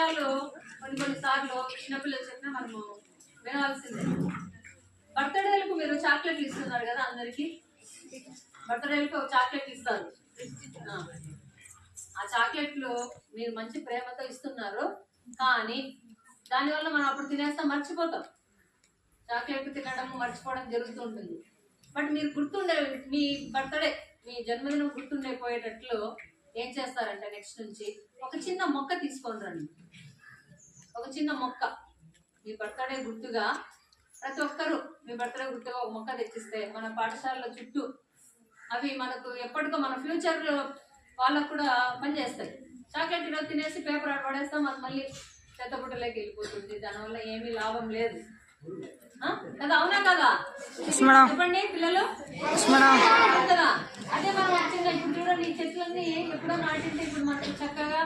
ఎన్నిసార్లు చిన్నపిల్లలు చెప్పినా మనము వినవలసిందే బర్త్డేలకు మీరు చాక్లెట్లు ఇస్తున్నారు కదా అందరికి? బర్త్డేలకు ఒక చాక్లెట్ ఇస్తారు. ఆ. చాక్లెట్లు మీరు మంచి ప్రేమతో ఇస్తున్నారు కానీ దానివల్ల మనం అప్పుడు తినేస్తాం మర్చిపోతాం. చాక్లెట్ తినడం మర్చిపోవడం జరుగుతూ ఉంటుంది. బట్ మీరు గుర్తుండే మీ బర్త్డే మీ జన్మదినం గుర్తుండే పోయేటట్లు ఏం చేస్తారంటే నెక్స్ట్ నుంచి ఒక చిన్న మొక్క తీసుకొని రండి. ఒక చిన్న మొక్క. మీ బర్త్డే గుర్తుగా ప్రతి ఒక్కరూ మీ బర్త్డే గుర్తుగా ఒక మొక్క తెచ్చిస్తే మన పాఠశాలలో చుట్టూ అవి మనకు ఎప్పటికో మన ఫ్యూచర్ వాళ్ళకు కూడా పనిచేస్తాయి చాక్లెట్ ఈరోజు తినేసి పేపర్ ఆడ పడేస్తాం అది మళ్ళీ చెత్తబుట్టలోకి వెళ్ళిపోతుంది. దానివల్ల ఏమీ లాభం లేదు? కదా అవునా కదా. చెప్పండి పిల్లలు. కదా? అదే మనం వచ్చిందా ఈ చెట్లన్నీ ఎప్పుడో నాటింటే ఇప్పుడు మనకు చక్కగా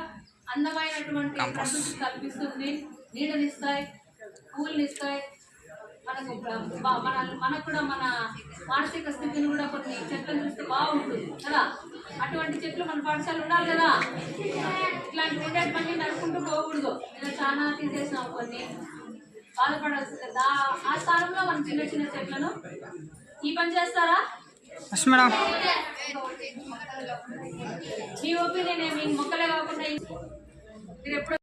అందమైనటువంటి ప్రకృతి కల్పిస్తుంది. నీడనిస్తాయి పూలనిస్తాయి. మనకు మన మనకు కూడా మన మానసిక స్థితిని కూడా కొన్ని చెట్లను చూస్తే బాగుంటుంది కదా? అటువంటి చెట్లు మన పాఠశాల ఉండాలి కదా? ఇట్లాంటి ఉండేటువంటి నడుచుకుంటూ పోకూడదు. ఇలా చాలా తీసేసినాం కొన్ని. బాధపడాల్సింది. కదా ఆ స్థానంలో మనం చిన్న చిన్న చెట్లను. ఈ పని చేస్తారా? మీ ఒపీనియన్ ఏమి? మొక్కలే కాకుండా మీరు ఎప్పుడు